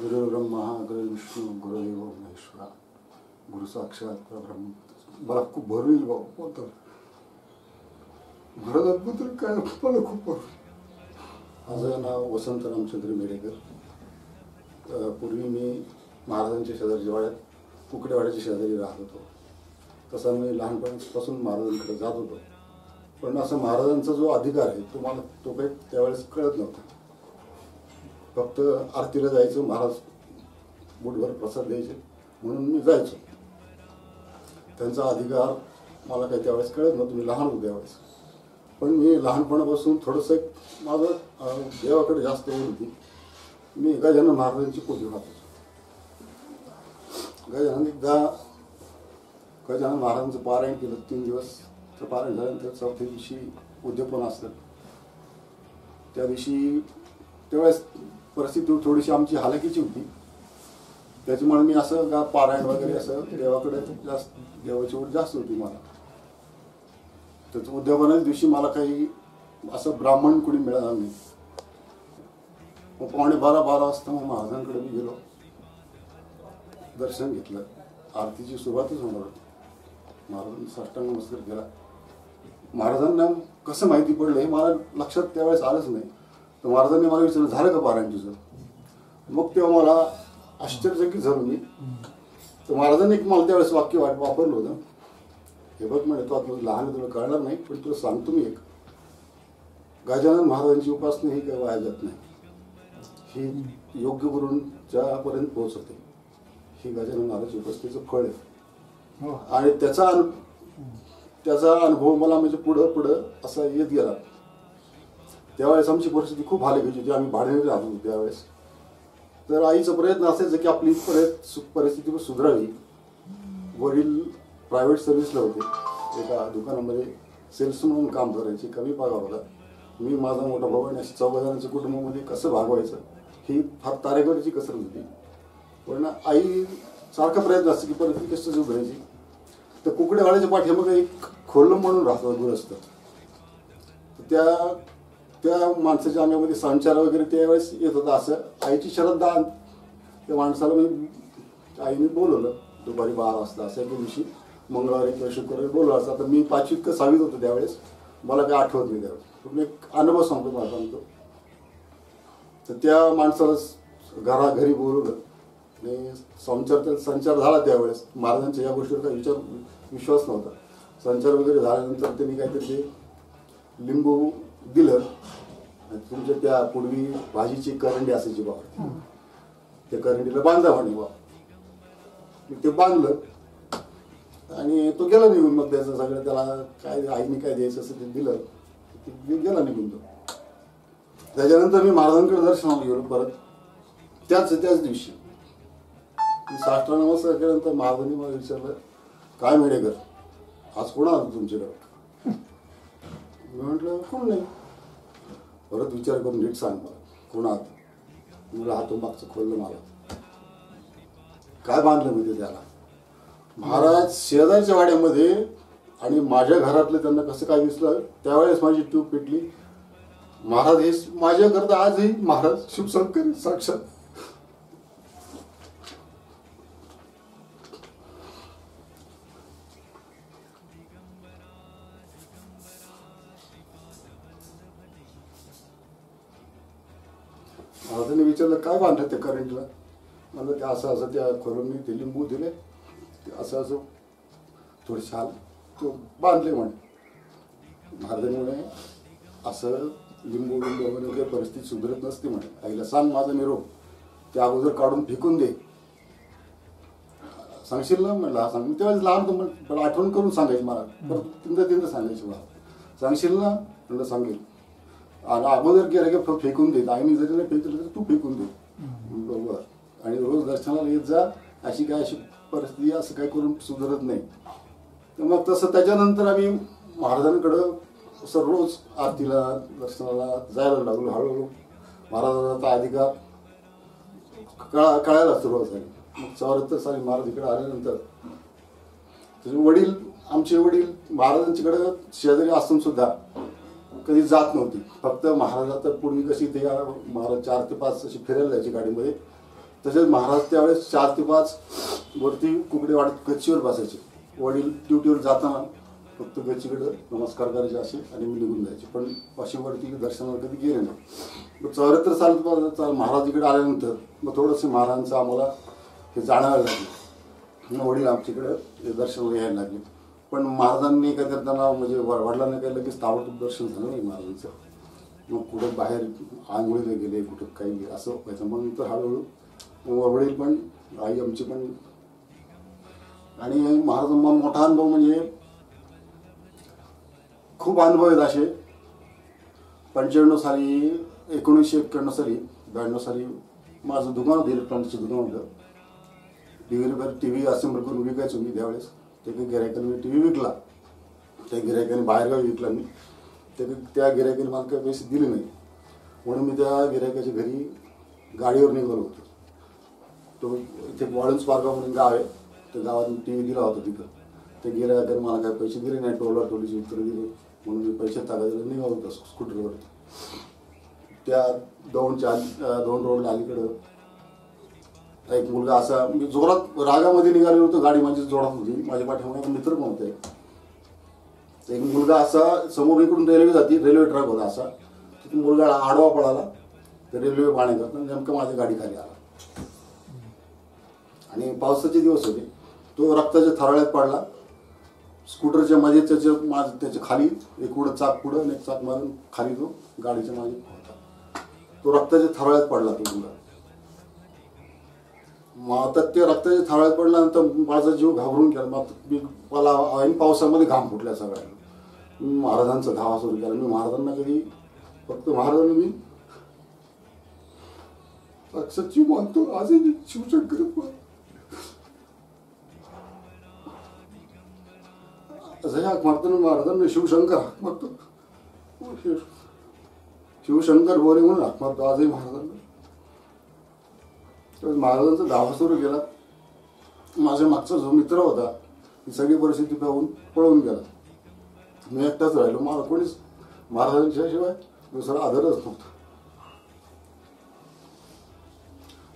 गुरुब्रह्मा गुरु विष्णू गुरुदेव महेश्वरा गुरु साक्षात ब्रह्म. मला खूप भर येईल बाबा बोलतो अद्भुत काय मला खूप भर माझं नाव वसंत रामचंद्र मेडेकर. पूर्वी मी महाराजांच्या शेजारी वाड्यात कुकडेवाड्याच्या शेजारी राहत होतो. तसा मी लहानपणापासून महाराजांकडे जात होतो. पण असं महाराजांचा जो अधिकार आहे तो मला तो काही त्यावेळेस कळत नव्हता. फक्त आरतीला जायचं महाराज बुटभर प्रसाद द्यायचे म्हणून मी जायचो. त्यांचा अधिकार मला काही त्यावेळेस कळत नव्हतं मी लहान होतो त्यावेळेस. पण मी लहानपणापासून थोडंसं एक माझं देवाकडे जास्त ओढ होती. मी गजानन महाराजांची पूजा वाचत होतो गजानन एकदा गजानन महाराजांचं पारायण केलं तीन दिवस. तर पारायण झाल्यानंतर चौथ्या दिवशी उद्यापन असतं. त्या दिवशी त्यावेळेस परिस्थिती थोडीशी आमची हालाकीची होती. त्याच्यामुळे मी असं का पारायण वगैरे असं देवाकडे जास्त देवाची ओढ जास्त होती मला. त्याचं उद्यापनाच्या दिवशी मला काही असं ब्राह्मण कुणी मिळालं नाही. मग पावणे बारा बारा वाजता मग महाराजांकडे मी गेलो. दर्शन घेतलं. आरतीची सुरुवातच होणार होती. महाराजांनी साष्टांग नमस्कार केला. महाराजांना कसं माहिती पडलं हे मला लक्षात त्यावेळेस आलंच नाही. तर महाराजांनी मला विचारलं झालं का पारायण तुझं? मग तेव्हा मला आश्चर्यचकित झालो मी. तर महाराजांनी एक मला त्यावेळेस वाक्य वाट वापरलं होतं. हे बघ म्हणे तो आता लहान तुला कळणार नाही पण तुला सांगतो मी एक. गजानन महाराजांची उपासना ही काही वाया जात नाही. ही योग्य गुरूंच्यापर्यंत पोहोचते ही गजानन महाराज उपासनेचं फळ आहे. हो. आणि त्याचा त्याचा अनुभव मला म्हणजे पुढं पुढं असा येत गेला. त्यावेळेस आमची परिस्थिती खूप हाली घ्यायची होती आम्ही भाड्याने राहत होतो त्यावेळेस. तर आईचा प्रयत्न असायचा की आपली परत परिस्थिती सुधारावी वडील प्रायव्हेट सर्व्हिसला होते. एका दुकानामध्ये सेल्स म्हणून काम करायचे कमी पगार होता. मी माझा मोठा भाऊ आणि अशी चौघा जणांच्या कुटुंबामध्ये कसं भागवायचं ही फार तारेकरीची कसरत होती. पण आई सारखा प्रयत्न असतो की परिस्थिती कशी सुधारायची तर पाठी पाठीमागे एक खोल म्हणून राहतो दुरस्त तर त्या त्या माणसाच्या अंगामध्ये संचार वगैरे त्यावेळेस येत होता असं. आईची श्रद्धा त्या माणसाला मी आईने बोलवलं दुपारी बारा वाजता असं एके दिवशी मंगळवारी किंवा शुक्रवारी बोलवलं असं आता मी पाचवीत का सहावीत होतो त्यावेळेस. मला काही आठवत नाही त्यावेळेस. पण एक अनुभव सांगतो मला सांगतो. तर त्या माणसाला घरा घरी बोलवलं. आणि संचार संचार झाला त्यावेळेस. महाराजांच्या या गोष्टीवर काही विचार विश्वास नव्हता. संचार वगैरे झाल्यानंतर त्यांनी काहीतरी ते लिंबू दिलं आणि तुमच्या त्या पूर्वी भाजीची करंडी असायची बाबा त्या करंडीला बांधा म्हणे बा. मी ते बांधलं आणि तो गेला निघून मग त्याचं सगळं त्याला काय आईने काय द्यायचं असं ते दिलं ते गेला निघून तो. त्याच्यानंतर मी महाराजांकडे दर्शनाला गेलो परत. त्याच त्याच दिवशी. साष्टा नमस्कार केल्यानंतर महाराजांनी मला विचारलं काय मिळेकर आज कोण आलं तुमच्याकडे? मी म्हटलं कोण नाही. परत विचार करून नीट सांग मला. कोणात? मला हातून मागचं खोललं मला. काय बांधलं म्हणजे त्याला? महाराज शेजारच्या वाड्यामध्ये आणि माझ्या घरातलं त्यांना कसं काय दिसलं? त्यावेळेस माझी ट्यूब पेटली. महाराज हे माझ्याकरता आजही महाराज शिवशंकर साक्षात. त्याला विचारलं काय बांधलं त्या करंटला मला ते असं असं त्या खोलून ते लिंबू दिले. ते असं असं थोडे छान तो बांधले म्हणे. महाराजांनी म्हणे असं लिंबू लिंबू वगैरे काही परिस्थिती सुधरत नसते म्हणे. आईला सांग माझा निरोप. ते अगोदर काढून फेकून दे. सांगशील ना? म्हणलं हा सांग. त्यावेळेस तेव्हा लहान होतो पण आठवण करून सांगायची मला. परत तिथं तिथं सांगायची मला. सांगशील ना? म्हणलं सांगेल. आणि अगोदर गेलं की फेकून दे आईने जरी नाही फेकलं तर तू फेकून दे. बरोबर. आणि रोज दर्शनाला येत जा अशी काय अशी परिस्थिती असं काय करून सुधारत नाही. तर मग तसं त्याच्यानंतर आम्ही महाराजांकडं असं रोज आरतीला दर्शनाला जायला लागलो हळूहळू. महाराजांचा अधिकार कळा कळायला सुरुवात झाली. मग चौऱ्याहत्तर साली महाराज इकडे आल्यानंतर वडील आमचे वडील महाराजांच्याकडे शेजारी असून सुद्धा कधी जात नव्हती. फक्त महाराजात पूर्वी कशी ते महाराज चार ते पाच अशी फिरायला जायची गाडीमध्ये. तसेच महाराज त्यावेळेस चार ते पाच वरती कुकडे वाढत गच्चीवर बसायचे. वडील ड्युटीवर जाताना फक्त गच्चीकडे नमस्कार करायचे असे आणि मी निघून जायचे. पण अशी वरती दर्शनाला कधी गेले नाही. मग चौऱ्याहत्तर साल चाल महाराज इकडे आल्यानंतर मग थोडंसं महाराजांचं आम्हाला हे जाणवायला लागलं. मग वडील आमच्याकडे हे दर्शनाला यायला लागले. पण महाराजांनी काय करताना म्हणजे वडिलांना काही लगेच ताबडतोब दर्शन झालं नाही महाराजांचं. मग कुठं बाहेर आंघोळीला गेले कुठं काही असं व्हायचं. मग नंतर हळूहळू वडील पण आई आमची पण. आणि महाराजांना मोठा अनुभव म्हणजे खूप अनुभव आहेत असे. पंच्याण्णव साली एकोणीसशे एक्क्याण्णव साली ब्याण्णव साली माझं दुकान होतं इलेक्ट्रॉनिक्सचं दुकान होतं. टी टी व्ही असेंबल करून विकायचो मी त्यावेळेस. ते काही गिरायकाने मी टी व्ही विकला. त्या गिरायकाने बाहेरगावी विकला मी. ते त्या गिरायकाने मला काही पैसे दिले नाही. म्हणून मी त्या गिरायकाच्या घरी गाडीवर निघालो होतो. तो इथे वाळूंज पारगाव म्हणून गाव आहे. त्या गावात टी व्ही दिला होता तिथं. ते गिरायकाने मला काही पैसे दिले नाही. टोलला टोलीची उत्तरं दिले. म्हणून मी पैसे टाकायला निघालो होतो स्कूटरवर त्या दोनच्या दोन रोडला अलीकडं एक मुलगा असा मी जोरात रागामध्ये निघालेलो होतो गाडी माझी जोरात होती. माझ्या पाठीमागे मित्र पण होते. एक मुलगा असा समोर इकडून रेल्वे जाते रेल्वे ट्रॅक होता असा. तिथून मुलगा आडवा पडाला तर रेल्वे पाणी करता नेमकं माझ्या गाडी खाली आला. आणि पावसाचे दिवस होते. तो रक्ताच्या थराळ्यात पडला. स्कूटरच्या मध्ये त्याच्या माझ त्याच्याखाली एक उडं चाक पुढं आणि एक चाक मारून खाली तो गाडीच्या मागे होता. तो रक्ताच्या थराळ्यात पडला तो मुलगा. आता ते रक्ताच्या थाळ्यात पडल्यानंतर माझा जीव घाबरून गेला. मग मी मला ऐन पावसामध्ये घाम फुटल्या सगळ्या महाराजांचा धावा सुरू केला. मी महाराजांना कधी फक्त महाराजांना मी सचिव मानतो. आजही मी शिवशंकर असं हाक मारतो ना महाराजांना शिवशंकर हाक मारतो. हो, शिवशंकर बोरे म्हणून हाक मारतो. आजही महाराजांना. त्यावेळेस महाराजांचा धावा सुरू केला. माझ्या मागचा जो मित्र होता ती सगळी परिस्थिती पाहून पळून गेला. मी एकटाच राहिलो. मला कोणीच महाराजांच्या शिवाय दुसरा आदरच नव्हता.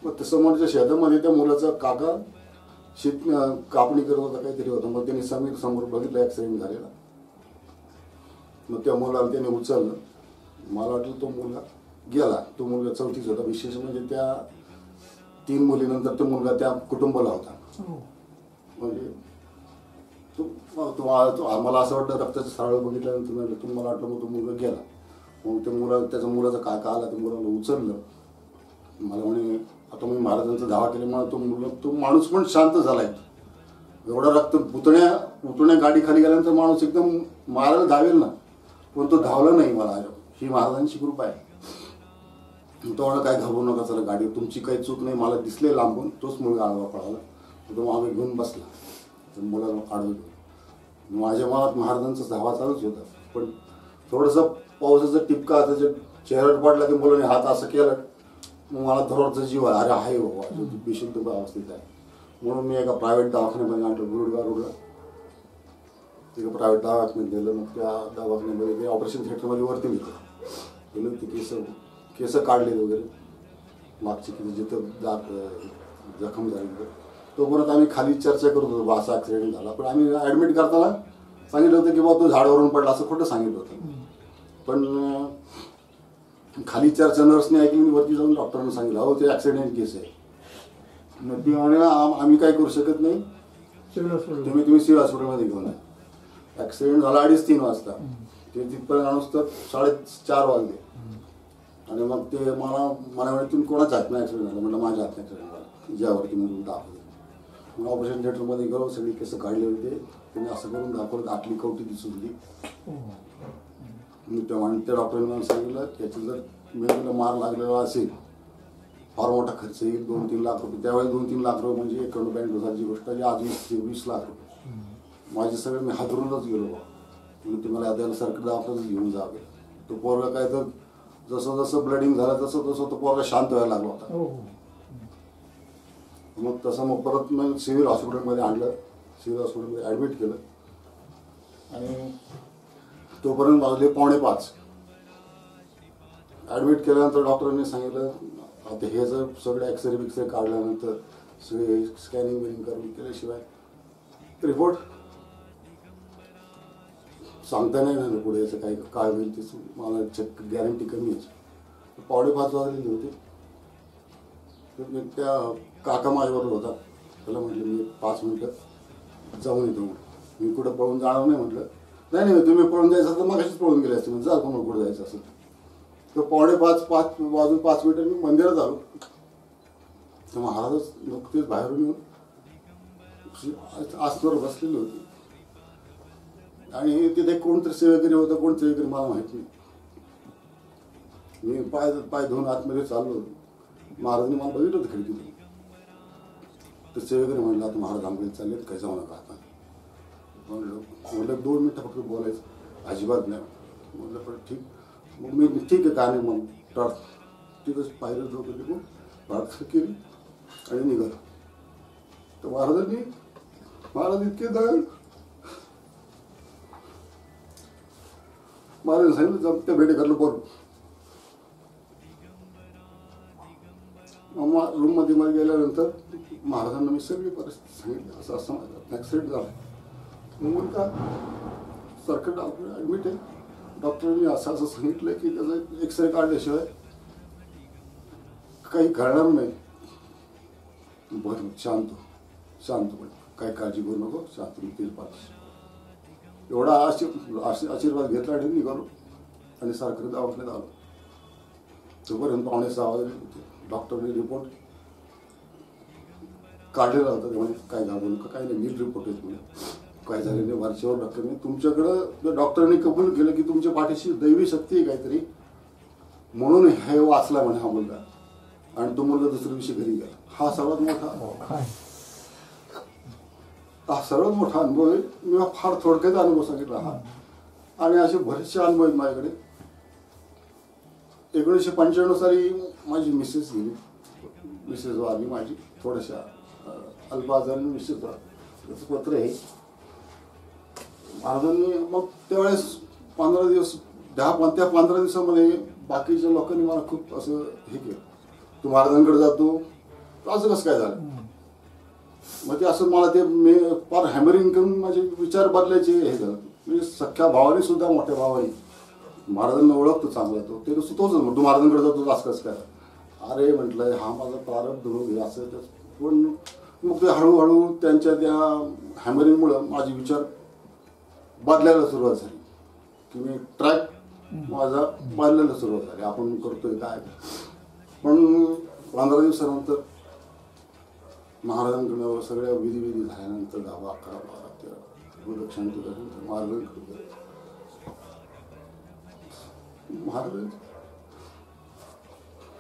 मग तसं समोरच्या शेतामध्ये त्या मुलाचा काका शेत कापणी करत होता काहीतरी होतं. मग त्यांनी समीर समोर बघितलं ॲक्सिडेंट झालेला. मग त्या मुलाला त्याने उचललं. मला वाटलं तो मुलगा गेला. तो मुलगा चौथीच होता. विशेष म्हणजे त्या तीन मुलीनंतर तो मुलगा त्या कुटुंबाला होता. हो. म्हणजे तो तो तो- मला असं वाटतं रक्ताचं सारळ बघितल्यानंतर तो मला वाटलं मग तो मुलगा गेला. मग त्या मुला त्याच्या मुलाचा काका आला त्या मुलाला उचललं. मला म्हणे आता मी महाराजांचा धावा केल्यामुळे तो मुलगा तो माणूस पण शांत झालाय. एवढा रक्त पुतण्या पुतण्या गाडी खाली गेल्यानंतर माणूस एकदम मारायला धावेल ना. पण तो धावला नाही मला. ही महाराजांची कृपा आहे. तो म्हणा काय घाबरू नका चला गाडी तुमची काही चूक नाही मला दिसले लांबून तोच मुलगा आडवा तर तो मागे घेऊन बसला. तर मुलाला आडवं घेऊन. माझ्या मनात महाराजांचा धावा चालूच होता. पण थोडंसं पावसाचं टिपका त्याच्या चेहऱ्यावर पडला की मुलाने हात असं केलं. मग मला थोडासा जीव आहे अरे आहे बाबा पेशंट बेशुद्ध अवस्थेत आहे. म्हणून मी एका प्रायव्हेट दवाखान्यामध्ये आणलं गुरुडगा रोडला तिथे प्रायव्हेट दवाखान्यात गेलं मग त्या दवाखान्यामध्ये ऑपरेशन थिएटरमध्ये वरती घेतलं गेलं ते सर केस काढले वगैरे. मागचे किती जिथं जात जखम झाली तो तोपर्यंत आम्ही खाली चर्चा करत होतो बा असा ॲक्सिडेंट झाला. पण आम्ही ॲडमिट करताना सांगितलं होतं की बाबा तो झाडावरून पडला असं खोटं सांगितलं होतं. पण खाली चर्चा नर्सने ऐकली वरती जाऊन डॉक्टरांना सांगितलं अहो ते ॲक्सिडेंट केस आहे. मग ती म्हणे आम्ही काय करू शकत नाही. तुम्ही तुम्ही सिव्हिल हॉस्पिटलमध्ये घेऊन ॲक्सिडेंट झाला अडीच तीन वाजता. ते तिथपर्यंत आणूस तर साडेचार वाजले. आणि मग ते मला मला म्हणे तुम्ही हात हातनं ॲक्सिडेंट झाला. म्हटलं माझ्या हातनं ॲक्सिडेंट झाला. ज्यावरती म्हणून दाखवलं. मग ऑपरेशन थिएटरमध्ये गेलो सगळी केसं काढले होते. त्यांनी असं करून दाखवलं आतली कवटी दिसून दिली. मी तेव्हा आणि त्या डॉक्टरांना मला सांगितलं त्याचं जर मेंदूला मार लागलेला असेल फार मोठा खर्च येईल दोन तीन लाख रुपये. त्यावेळेस दोन तीन लाख रुपये म्हणजे एकोण बँक हजारची गोष्ट आहे आज वीस वीस लाख रुपये. माझे सगळे मी हादरूनच गेलो. बा म्हणजे तुम्हाला आता सरकारी दवाखान्यात घेऊन जावे तो पोरगा काय तर जसं जसं ब्लडिंग झालं तसं तसं तो पोरगा शांत व्हायला लागला होता. हो मग तसं मग परत मग सिव्हिल हॉस्पिटलमध्ये आणलं. सिव्हिल हॉस्पिटलमध्ये ॲडमिट केलं. आणि तोपर्यंत वाजले पावणे पाच. ॲडमिट केल्यानंतर डॉक्टरांनी सांगितलं आता हे जर सगळे एक्सरे बिक्सरे काढल्यानंतर सगळे स्कॅनिंग बिनिंग करून केल्याशिवाय रिपोर्ट सांगता नाही ना पुढे असं काय काय होईल ते मला चक्क गॅरंटी कमी आहे. पावडे पाच वाजलेली होते. तर मी त्या काका माझ्याबरोबर होता. त्याला म्हटलं मी पाच मिनटं जाऊन येतो. मी कुठं पळून जाणार नाही म्हटलं. नाही नाही तुम्ही पळून जायचं तर मग पळून गेले असते. म्हणजे जा तुम्हाला कुठं जायचं असेल तर. पावणे पाच पाच वाजून पाच मिनटं मी मंदिरात आलो. तर महाराजच नुकतेच बाहेरून येऊन आसनावर बसलेली होती. आणि तिथे कोणतरी सेवेकरी होतं कोण सेवेकरी मला माहीत नाही. मी पाय पाय धुवून आतमध्ये चाललो होतो. महाराजांनी मला बघितलं होतं खिडकीतून तर सेवेकरी म्हणलं आता महाराज आमकडे चालले काय जाऊ नका आता? म्हणलं म्हणलं दोन मिनटं फक्त बोलायचं. अजिबात नाही. म्हटलं पण ठीक. मग मी ठीक आहे का नाही मग प्रार्थ तिथंच पाहिलं डोकं मग प्रार्थना केली आणि निघालो. तर महाराजांनी महाराज इतके दळ महाराज सांगितलं जमत्या भेटे करलं बरोबर मग रूममध्ये मध्ये गेल्यानंतर महाराजांना मी सगळी परिस्थिती सांगितली. असं असं माझं ॲक्सिडेंट झाला. मग का सारखं डॉक्टर ॲडमिट आहे. डॉक्टरांनी असं असं सांगितलं की त्याचा एक्सरे काढल्याशिवाय काही करणार नाही. बरं शांत हो. शांत पण काही काळजी करू नको. शांत मी तेच पाहतो. एवढा आशीर् आशी- आशीर्वाद घेतला आणि निघालो. आणि सारखं दवाखान्यात आलो. तोपर्यंत पावणे सहा वाजले होते डॉक्टरने रिपोर्ट काढलेला होता. ते म्हणे काय झालं नका काय नाही नीट रिपोर्ट येत म्हणजे काय झालेलं नाही? वरच्यावर डॉक्टरने तुमच्याकडं डॉक्टरने कबूल केलं की तुमच्या पाठीशी दैवी शक्ती आहे काहीतरी म्हणून हे वाचला म्हणे हा मुलगा. आणि तो मुलगा दुसऱ्या दिवशी घरी गेला. हा सर्वात मोठा हो, हा सर्वात मोठा अनुभव आहे. मी हा फार थोडक्यात अनुभव सांगितला हा. आणि असे बरेचसे अनुभव आहेत माझ्याकडे. एकोणीसशे पंच्याण्णव साली माझी मिसेस गेली. मिसेस वारली माझी. थोड्याशा अं, अल्प आजाराने मिसेस त्याचं पत्र आहे. महाराजांनी मग त्यावेळेस पंधरा दिवस दहा त्या पंधरा दिवसामध्ये बाकीच्या लोकांनी मला खूप असं हे केलं. तू महाराजांकडे जातो. असं कसं काय झालं? मग ते असं मला ते मी फार हॅमरिंग करून माझे विचार बदलायचे हे झालं. म्हणजे सख्या भावाने सुद्धा मोठ्या भावाने महाराजांना ओळखतो चांगला तो. ते नुसतं तोच म्हणतो महाराजांकडे जातो असं कसं काय? अरे म्हटलं हा माझा प्रारब्ध होईल असं पण मग ते हळूहळू त्यांच्या त्या हॅमरिंगमुळं माझे विचार बदलायला सुरुवात झाली. की मी ट्रॅक माझा बदलायला सुरुवात झाली. आपण करतोय काय? पण पंधरा दिवसानंतर महाराजांकडं सगळ्या विधी विधी झाल्यानंतर दहा अकरा बारा तेरा. प्रदक्षिण केल्यानंतर महाराजांकडे महाराज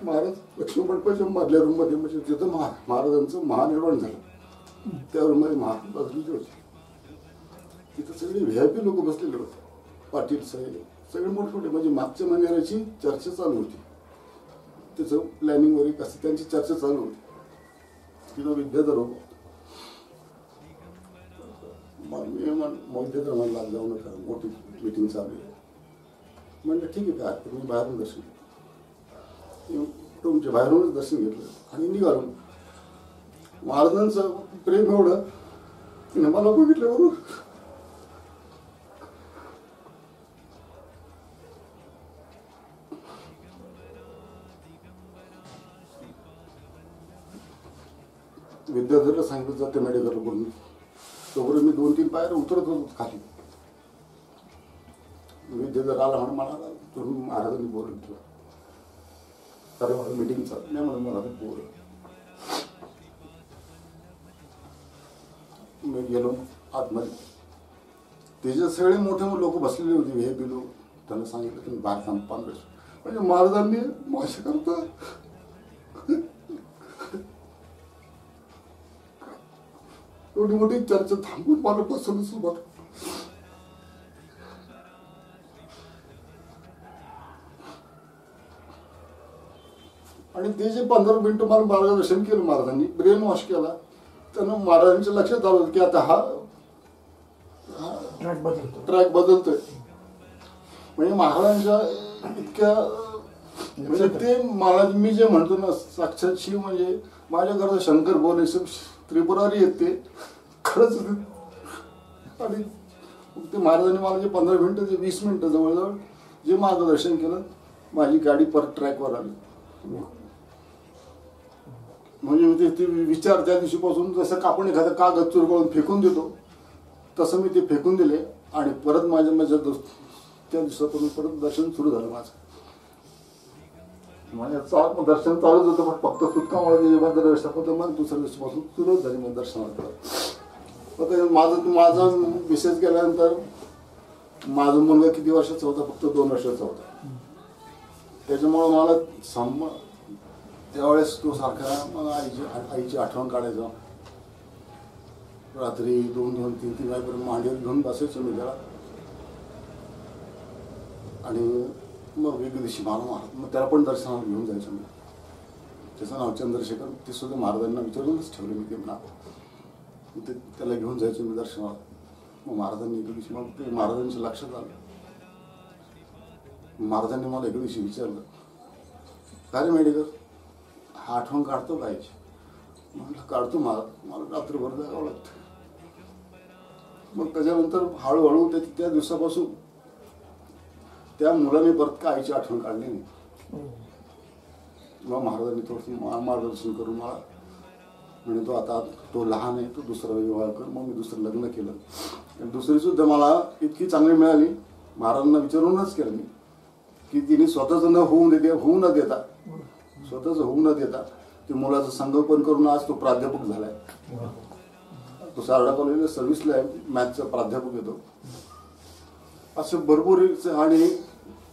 महाराज लक्ष्मी मंडपाच्या मधल्या रूममध्ये म्हणजे तिथं महा महाराजांचं महानिर्वाण झालं. त्या रूममध्ये महाराज बसलेले होते. तिथं सगळे व्ही आय पी लोक बसलेले होते. पाटील साहेब सगळे मोठमोठे. म्हणजे मागच्या महिन्याची चर्चा चालू होती. त्याचं प्लॅनिंग वगैरे कसं त्यांची चर्चा चालू होती. तिथं विद्याधर होतो मग मी म्हण विद्याधर म्हणला जाऊ नका मोठी मीटिंग चालू आहे. म्हणलं ठीक आहे काय? हरकत बाहेरून दर्शन घेतो तुमच्या बाहेरूनच दर्शन घेतलं आणि निघालो. महाराजांचं प्रेम एवढं की मला बघितलं बरोबर सांगितलं जाते मेडिकल बोलून तोपर्यंत मी दोन तीन पायर उतरत होतो खाली. जर आला म्हणून मला तुम्ही महाराजांनी बोलून तुला तर मला मिटिंग चालू नाही म्हणून मला बोल मी गेलो आतमध्ये. त्याचे सगळे मोठे लोक बसलेले होते हे बिलो. त्यांना सांगितलं तुम्ही बाहेर थांब पांढरे म्हणजे महाराजांनी मासे करता. एवढी मोठी चर्चा थांबून मला बसवलं सोबत. आणि ते जे पंधरा मिनिटं मला मार्गदर्शन केलं महाराजांनी ब्रेन वॉश केला त्यानं महाराजांच्या लक्षात आलं की आता हा ट्रॅक बदलतो ट्रॅक बदलतोय. म्हणजे महाराजांच्या इतक्या म्हणजे ते मला मी जे म्हणतो ना साक्षात शिव म्हणजे माझ्या घरात शंकर बोले त्रिपुरारी येते. खरंच आणि मग ते महाराजांनी मला जे पंधरा मिनटं ते वीस मिनटं जवळजवळ जे मार्गदर्शन केलं माझी गाडी परत ट्रॅकवर आली. म्हणजे मी ते विचार त्या दिवशीपासून जसं का एखादं एखादा कागद चुरगळून फेकून देतो तसं मी ते फेकून दिले आणि परत माझ्या माझ्या त्या दिवसापासून परत दर्शन सुरू झालं माझं. म्हणजे चाल दर्शन चालूच होतं पण फक्त सुटका मला जेव्हा दर्शन होतं मग दुसऱ्या दिवशीपासून सुरुवात झाली मग दर्शनाला मग ते माझं माझा विशेष केल्यानंतर माझा मुलगा किती वर्षाचा होता? फक्त दोन वर्षाचा होता. त्याच्यामुळं मला सम त्यावेळेस तो सारखा मला आईची आईची आठवण काढायचा. रात्री दोन दोन तीन तीन वाजेपर्यंत मांडीवर घेऊन बसायचो मी त्याला आणि मग वेगळ्या दिवशी मला मग त्याला पण दर्शनाला घेऊन जायचं मी. त्याचं नाव चंद्रशेखर. ते सुद्धा महाराजांना विचारूनच ठेवलं मी ते नाव मग ते त्याला घेऊन जायचो मी दर्शनाला. मग महाराजांनी एका दिवशी मग ते महाराजांच्या लक्षात आलं. महाराजांनी मला एका दिवशी विचारलं काय रे मेडिकल हा आठवण काढतो पाहिजे म्हटलं काढतो महाराज मला रात्रभर जागावं लागतं. मग त्याच्यानंतर हळूहळू त्या दिवसापासून त्या मुलाने परत काय आईची आठवण काढली नाही. मग महाराजांनी थोडंसं मार्गदर्शन करून मला म्हणजे तो आता तो लहान आहे तो दुसरा विवाह कर. मग मी दुसरं लग्न केलं. आणि दुसरी सुद्धा मला इतकी चांगली मिळाली. महाराजांना विचारूनच केलं मी की तिने स्वतःच न होऊ देते होऊ न देता स्वतःच होऊ न देता ते मुलाचं संगोपन करून आज तो प्राध्यापक झालाय. तो सारडा कॉलेजला सर्व्हिसला आहे मॅथचा प्राध्यापक येतो. असं भरपूर आणि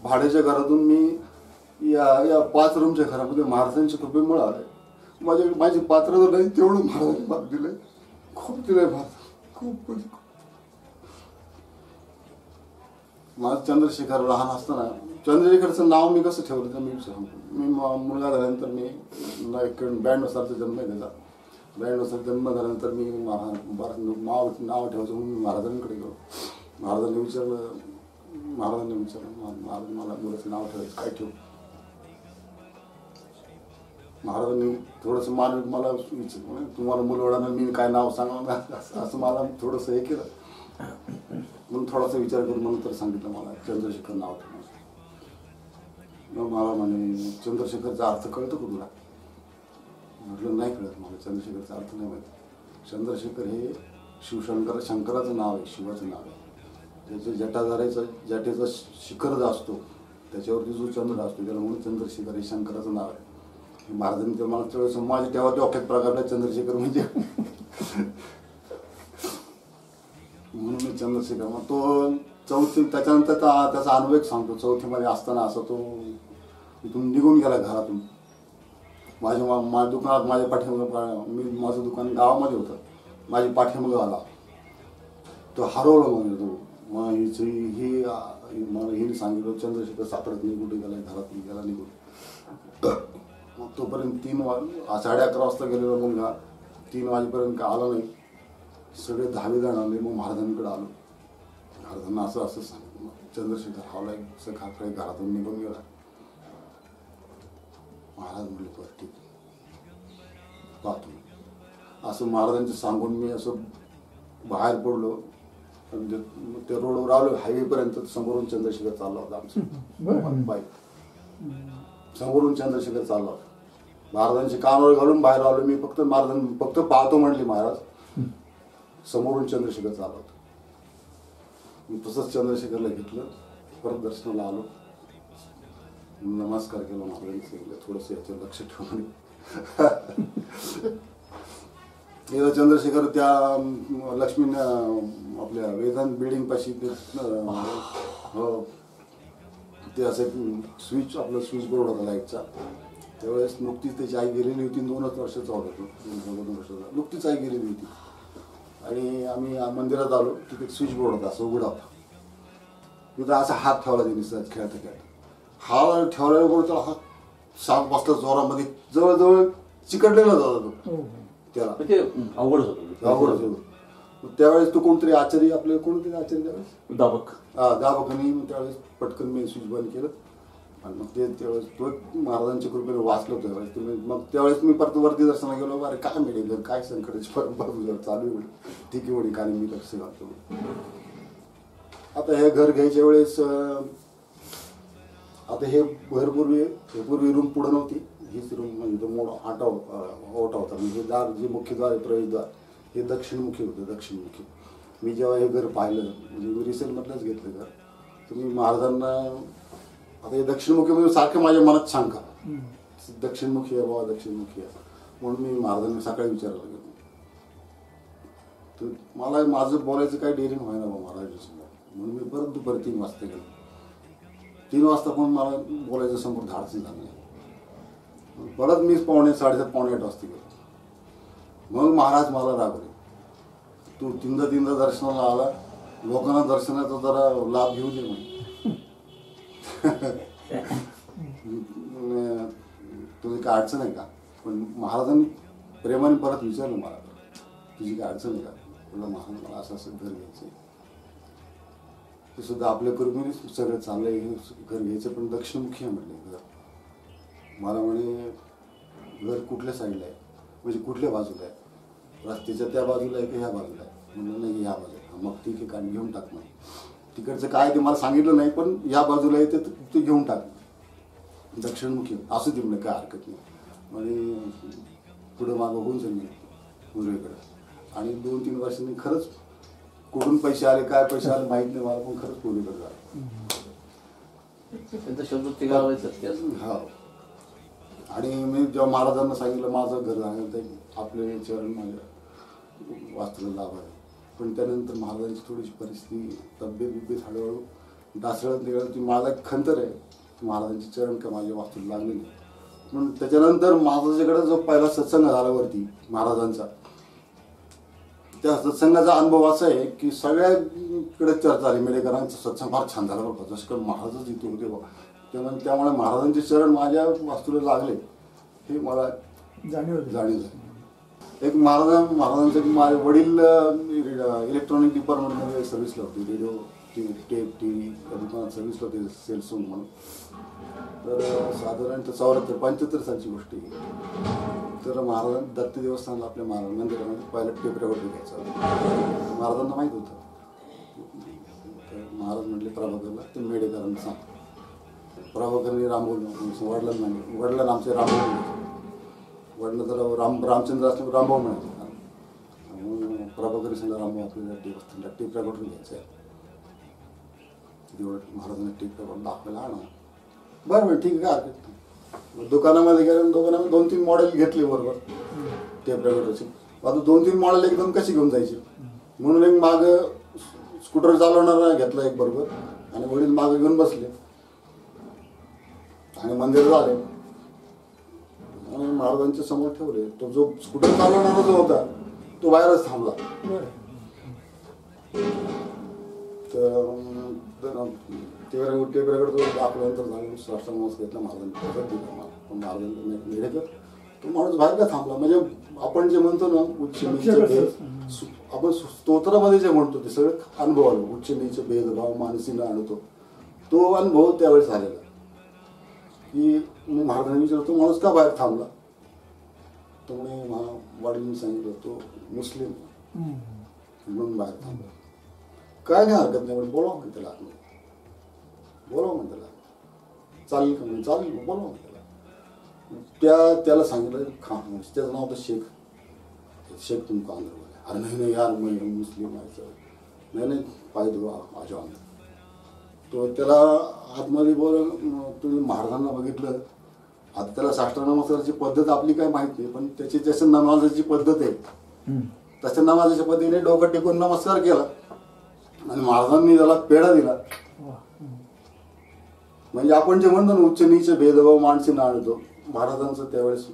भाड्याच्या घरातून मी या या पाच रूमच्या घरामध्ये महाराजांच्या कृपेमुळे आले माझे माझी पात्र तर नाही तेवढं महाराजांनी मला दिलंय. खूप दिलंय महाराज खूप खूप. माझं चंद्रशेखर लहान असताना चंद्रशेखरचं नाव मी कसं ठेवलं तर मी सांगतो मी मुलगा झाल्यानंतर मी मला एक जन्म आहे त्याचा ब्याण्णव साल जन्म झाल्यानंतर मी महा- नाव नाव ठेवायचं म्हणून मी महाराजांकडे गेलो. महाराजांनी विचारलं महाराजांनी विचारलं महाराज मला मुलाचं नाव ठेवायचं काय ठेवू? महाराजांनी थोडंसं मान मला विचार तुम्हाला मुलवडानं मी काय नाव सांगा असं असं मला थोडंसं हे केलं. म्हणून थोडासा विचार करून नंतर सांगितलं मला चंद्रशेखर नाव ठेवण्याचं मग मला म्हणे चंद्रशेखरचा अर्थ कळतो का तुला? म्हटलं नाही कळत मला चंद्रशेखरचा अर्थ नाही माहिती. चंद्रशेखर हे शिवशंकर शंकराचं नाव आहे शिवाचं नाव आहे. त्याचं जटाधाराचं जटेचा शिखर जो असतो त्याच्यावरती जो चंद्र असतो त्याला म्हणून चंद्रशेखर हे शंकराचं नाव आहे. महाराजांनी ते मला तेवढं समाज तेव्हा डोक्यात प्रकारला चंद्रशेखर म्हणजे म्हणून मी चंद्रशेखर मग तो चौथी त्याच्यानंतर त्या- त्याचा अनुभव सांगतो. चौथीमध्ये असताना असं तो इथून निघून गेला घरातून. माझ्या मा- माझ्या दुकानात माझ्या पाठीमागं मी माझं दुकान गावामध्ये होतं. माझी पाठीमागं आला. तो हरवला म्हणजे तो. मग हिचं ही मला हिने सांगितलं चंद्रशेखर सापडत नाही कुठे गेला घरातून गेला निघून. मग तोपर्यंत तीन वा साडे अकरा वाजता गेलेला मुलगा तीन वाजेपर्यंत का आला नाही. सगळे दहावी जण आले मग महाराजांकडे आलो. महाराजांना असं असं सांगितलं चंद्रशेखर हावला एक सकाळकडे घरातून निघून गेला. महाराज म्हणले बरं ठीक पाहतो. असं महाराजांचं सांगून मी असं बाहेर पडलो. आणि ते- त्या रोडवर आलो हायवेपर्यंत समोरून चंद्रशेखर चालला होता आमचं. बाईक समोरून चंद्रशेखर चालला होता. महाराजांची कानावर घालून बाहेर आलो मी फक्त महाराजां फक्त पाहतो म्हणले महाराज. समोरून चंद्रशेखर चालला होता. मी तसंच चंद्रशेखरला घेतलं परत दर्शनाला आलो. नमस्कार केला महाराजांनी सांगितलं थोडंसं याच्यावर लक्ष ठेवून एकदा चंद्रशेखर त्या लक्ष्मी आपल्या वेदांत बिल्डिंग पाशी हो. ते असं एक स्विच आपलं स्विच बोर्ड होता लाईटचा त्यावेळेस नुकतीच त्याची आई गेलेली होती दोनच वर्षाचा होता तो. दोन दोन वर्षाचा. नुकतीच आई गेलेली होती. आणि आम्ही मंदिरात आलो तिथे एक स्विच बोर्ड होता असं उघडा होता. तिथं असा हात ठेवला त्यांनी सहज खेळता खेळता. हा ठेवल्याबरोबर त्याला हा साप बसला जोरामध्ये जवळजवळ चिकटलेला जातो तो. हो, हो. त्याला म्हणजे अवघडच होतं. अवघड होतं. मग त्यावेळेस तो कोणतरी आचार्य आपले कोणतरी आचार्य त्यावेळेस? दाबक हा दाबकानी त्यावेळेस पटकन मी स्विच बंद केलं. आणि मग ते त्यावेळेस तो महाराजांच्या कृपेने वाचलो त्यावेळेस. तुम्ही मग त्यावेळेस मी परत वरती दर्शनाला गेलो. अरे काय मिळेल काय संकटाची परंपरा तुझ्यावर चालू आहे. ठीक आहे म्हणे कारण मी लक्ष घालतो. आता हे घर घ्यायच्या वेळेस आता हे घरपूर्वी हे पूर्वी रूम पुढं नव्हती. हीच रूम म्हणजे मोड आटाव ओटा होता. म्हणजे दार जे मुख्यद्वार आहे प्रवेशद्वार हे दक्षिणमुखी होतं दक्षिणमुखी मी जेव्हा हे घर पाहिलं म्हणजे मी रिसेंटमधलंच घेतलं घर. तर मी महाराजांना आता हे दक्षिणमुखी म्हणजे सारखं माझ्या मनात शंका दक्षिणमुखी आहे बाबा दक्षिणमुखी आहे. म्हणून मी महाराजांना सकाळी विचारायला गेलो. तर मला माझं बोलायचं काही डेअरिंग व्हायना बा महाराजांसमोर. म्हणून मी परत दुपारी तीन वाजता गेलो. तीन वाजता पण मला बोलायचं समोर धाडसी झालं. परत मी पावणे साडेसात पावणे आठ वाजता गेलो मग महाराज मला रागवले. तू तीनदा तीनदा दर्शनाला आला. लोकांना दर्शनाचा जरा लाभ घेऊ दे म्हणे. तुझी काय अडचण आहे का? पण महाराजांनी प्रेमाने परत विचारलं मला. तुझी काय अडचण आहे का? तुला महाराज मला असं असं घर घ्यायचं आहे ते सुद्धा आपल्या कृपेनेच सगळं चाललंय. घर घ्यायचं पण दक्षिणमुखी आहे म्हटलं घर. मला म्हणे घर कुठल्या साईडला आहे? म्हणजे कुठल्या बाजूला आहे? रस्त्याच्या त्या बाजूला आहे की ह्या बाजूला आहे? म्हणलं नाही ह्या बाजूला. मग ठीक आहे कारण घेऊन टाक म्हणे तिकडचं काय ते मला सांगितलं नाही पण या बाजूला आहे ते तू- तू घेऊन टाक. दक्षिणमुखी. असू म्हणे काय हरकत नाही. आणि पुढं मागं होऊन जाईल पूर्वेकडं आणि दोन तीन वर्षांनी खरंच कुठून पैसे आले काय पैसे आले माहीत नाही मला पण खरंच पूर्वेकडे झालं. त्यांचा शब्द ते गावायचं ते हा. आणि मी जेव्हा महाराजांना सांगितलं माझं घर आहे ते आपले चरण माझ्या वास्तूला लाभ आहे. पण त्यानंतर महाराजांची थोडीशी परिस्थिती तब्येत बिब्येत हळूहळू ढासळत निघालं. ती माझा एक खंतर आहे. महाराजांचे चरण का माझ्या वाचून लागले नाही. म्हणून त्याच्यानंतर महाराजाच्याकडे जो पहिला सत्संग झाला वरती महाराजांचा त्या सत्संगाचा अनुभव असा आहे की सगळ्याकडे चर्चा झाली मेडेकरांचा सत्संग फार छान झाला बघा. जसं महाराजच इथे होते बघा. त्यामुळे त्यामुळे महाराजांचे चरण माझ्या वास्तूला लागले. हे मला जाणीव होती. जाणीव झाली. एक महाराजां महाराजांचे माझे वडील इलेक्ट्रॉनिक डिपार्टमेंटमध्ये सर्व्हिसला होते. Radio T tape T V दुकानात सर्व्हिसला होते सेल्स म्हणून. तर साधारणतः चौऱ्याहत्तर पंच्याहत्तर सालची गोष्ट आहे. तर महाराजां दत्त देवस्थानला आपल्या महाराज मंदिरामध्ये पहिला टेप रेकॉर्ड घ्यायचा. महाराजांना माहीत होतं. महाराज म्हटले प्रभाकरला ते मेडेकरांना सांग. प्रभाकरने रामभाऊ वडिलांना नाही वडिलांना आमचे रामभाऊ वडिलं तर राम रामचंद्र असल्यामुळे रामभाऊ म्हणायचे म्हणून प्रभाकरी सांगा रामभाऊ आपल्याला त्या टेप रेकॉर्ड घ्यायचं. आहे तेवढं महाराजांना टेप रेकॉर्ड दाखवायला आणा. बरं बरं ठीक आहे काय मग दुकानामध्ये गेलं दुकानामध्ये दोन तीन मॉडेल घेतले बरोबर. टेप रेकॉर्डरचे आता दोन तीन मॉडेल एकदम कशी घेऊन जायची? म्हणून एक माग स्कूटर चालवणारा घेतला एक बरोबर. आणि वडील मागे घेऊन बसले. आणि मंदिर झाले. आणि महाराजांच्या समोर ठेवले. तो जो स्कूटर चालवणारा जो होता तो बाहेरच थांबला. तर अं, तर ते दाखल्यानंतर झालं साष्टांग नमस्कार घेतला महाराजांनी. पण महाराजांनी तो माणूस बाहेर का थांबला? म्हणजे आपण जे म्हणतो ना उच्च नीच आपण स्तोत्रामध्ये जे म्हणतो ते सगळं अनुभव आलो. उच्च नीच भेदभाव मानसीला आणतो. तो अनुभव त्यावेळेस आलेला. की मग महाराजांनी विचारलं तो माणूस का बाहेर थांबला? तो म्हणे मा- वडिलांनी सांगितलं तो मुस्लिम. म्हणून बाहेर थांबला. काय नाही हरकत नाही म्हणजे बोलावं म्हणते आतमध्ये बोलावं म्हणते त्याला चालेल का म्हणजे चालेल मग बोलावं म्हणते त्याला त्या त्याला सांगितलं खा म्हणजे त्याचं नाव होतं शेख. शेख तुमका बोले अरे नाही नाही यार मैं मुस्लिम आहे नाही नाही आजो अंदर तो त्याला आतमध्ये बोल तुम्ही महाराजांना बघितलं आता त्याला साष्टांग नमस्काराची पद्धत आपली काय माहीत नाही पण त्याची जशी नमाजाची पद्धत आहे. तशा नमाजाच्या पद्धतीने डोकं टेकून नमस्कार केला आणि महाराजांनी त्याला पेढा दिला. म्हणजे आपण जे म्हणतो ना उच्च नीच भेदभाव माणसे आणतो महाराजांचं त्यावेळेस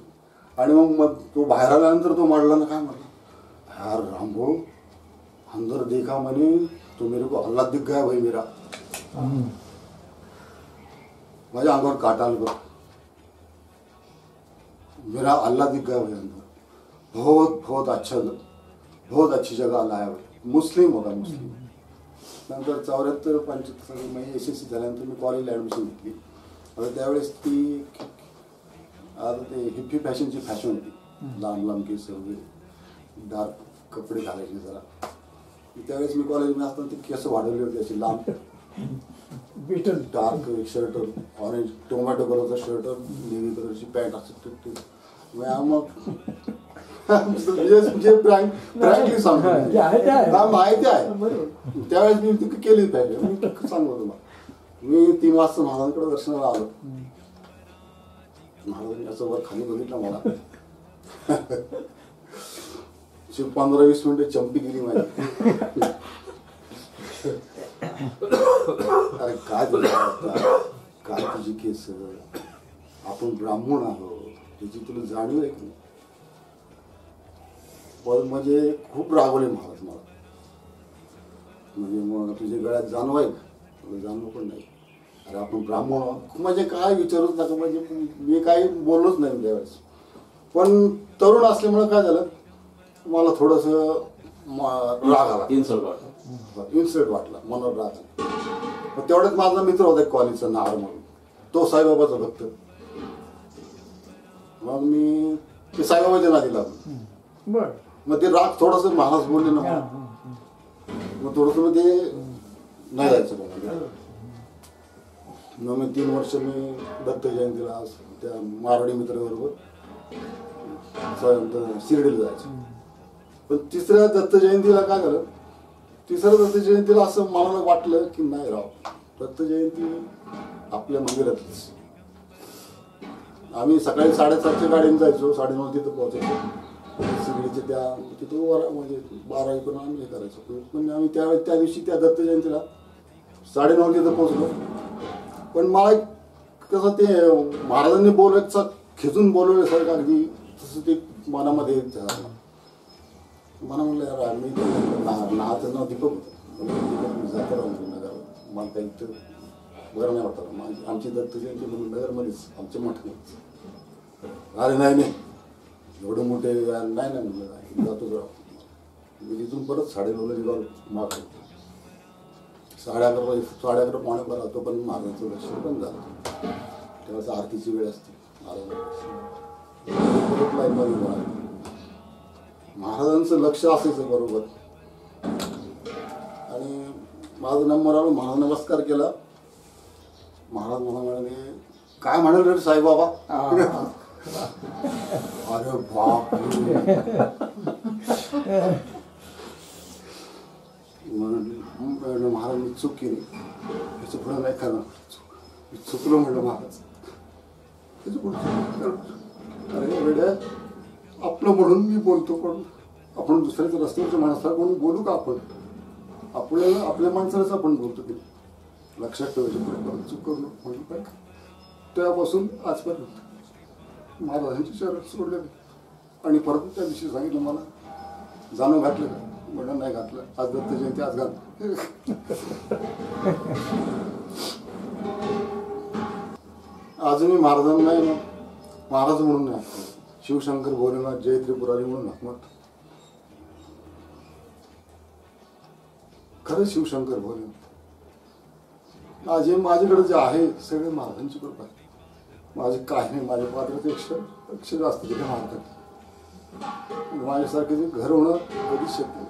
आणि मग मग तो बाहेर आल्यानंतर तो ना काय म्हटला यार रामभाऊ अंदर देखा म्हणे तो मेरे को अल्लाह दिख गया भाई मेरा. माझ्या अंगावर काटा आलं बघ मेरा अल्लाह दिख गया भाई अंदर. बहुत बहुत अच्छा बहुत अच्छी जगह आला भाई मुस्लिम होता मुस्लिम. नंतर चौऱ्याहत्तर पंच्याहत्तर मी एस एस सी झाल्यानंतर मी कॉलेजला ॲडमिशन घेतली आता त्यावेळेस ती आता ते हिप्पी फॅशनची फॅशन होती. लांब लांब केस वगैरे डार्क कपडे घालायचे जरा. त्यावेळेस मी कॉलेजमध्ये असताना ते केस वाढवले होते अशी लांब. Beatle dark shirt orange tomato कलरचा शर्ट नेव्ही कलरची पॅन्ट असं ते मग जे जे फ्रँक फ्रँकली सांगतो माहिती आहे त्यावेळेस मी केली पाहिजे मी सांगतो तुम्हाला मी तीन वाजता महाराजांकडे दर्शनाला आलो महाराजांनी असं वर खाली बघितलं मला पंधरा वीस मिनिटं चंपी गेली माझी अरे काय काय तुझी केस? आपण ब्राह्मण आहोत त्याची तुला जाणीव आहे की पण म्हणजे खूप रागवले महाराज मला. म्हणजे मग तुझ्या गळ्यात जाणव आहे का? तुला जाणव पण नाही. अरे आपण ब्राह्मण आहोत. म्हणजे काय विचारूच नका. म्हणजे मी काही बोललोच नाही त्यावेळेस. पण तरुण असल्यामुळे काय झालं? मला थोडस राग आला. इन्सल्ट इन्सिडेंट वाटला मनावर आला. पण तेवढ्यात माझा मित्र होता एक कॉलेजचा नार म्हणून. तो साईबाबाचा भक्त. मग मी ते साईबाबाच्या नादी लागलो. मग ते राग थोडस महाराज बोलले ना. मग थोडस मग ते नाही जायचं मग. मग मी तीन वर्ष मी दत्त जयंतीला त्या मारवाडी मित्राबरोबर शिर्डीला जायचो. पण तिसऱ्या दत्त जयंतीला काय झालं? तिसरं दत्त जयंतीला असं मला वाटलं की नाही राव दत्त जयंती आपल्या मंदिरातलीच. आम्ही सकाळी साडेसातच्या गाडीने जायचो साडेनऊ तिथं पोहोचायचो. शिर्डीचे त्या तिथं वर म्हणजे बारा इकडून आम्ही हे करायचो. पण आम्ही त्या त्या दिवशी त्या दत्त जयंतीला साडेनऊ तिथं पोहोचलो. पण मला एक कसं ते महाराजांनी बोलायचं खेचून बोलवल्यासारखं अगदी तसं ते मनामध्ये झालं. मला म्हणलं यार मी ना नाचं नाव दीपक राहून नगर मला काही इथं बरं नाही वाटत माझी आमची दत्त जयंती म्हणून नगरमध्येच आमचे मठामध्येच अरे नाही नाही एवढे मोठे नाही नाही म्हणलं नाही, जातोच राव मी तिथून परत साडेनऊला निघालो मागं साडे अकरा वाजे साडे अकरा पावणे बारा तो पण महाराजांचं लक्ष पण झालं तेव्हा आरतीची वेळ असते महाराजांची परत लाईनमध्ये उभा राहिलो. महाराजांचं लक्ष असायचं बरोबर. आणि माझा नंबर आलो महाराज नमस्कार केला. महाराज मला म्हणाले काय म्हणाल रे साईबाबा? अरे बाप महाराज मी चूक केली याचं पुढं नाही करणार. मी चुकलो म्हणलं महाराज. त्याचं पुढं. अरे वेड्या आपलं म्हणून मी बोलतो पण आपण दुसऱ्याच्या रस्त्याच्या माणसाला म्हणून बोलू का आपण? आपल्याला आपल्या माणसालाच आपण बोलतो की लक्षात ठेवायचं चूक करू म्हणून काय? त्यापासून आजपर्यंत महाराजांची चरण सोडले आणि परत त्या दिवशी सांगितलं मला जाणं घातलं. का म्हणून नाही घातलं. आज दत्त जयंती आज घाल अजूनही महाराजांना महाराज म्हणून नाही. शिवशंकर भोलेनाथ जय त्रिपुरारी म्हणून हाकमत खरं शिवशंकर भोलेनाथ. माझे माझ्याकडे जे आहे सगळे महाराजांची कृपा आहे. माझे काही नाही माझ्या पात्रापेक्षा पेक्षा जास्त तिथे महाराज माझ्यासारखे जे घर होणं कधीच शक्य नाही.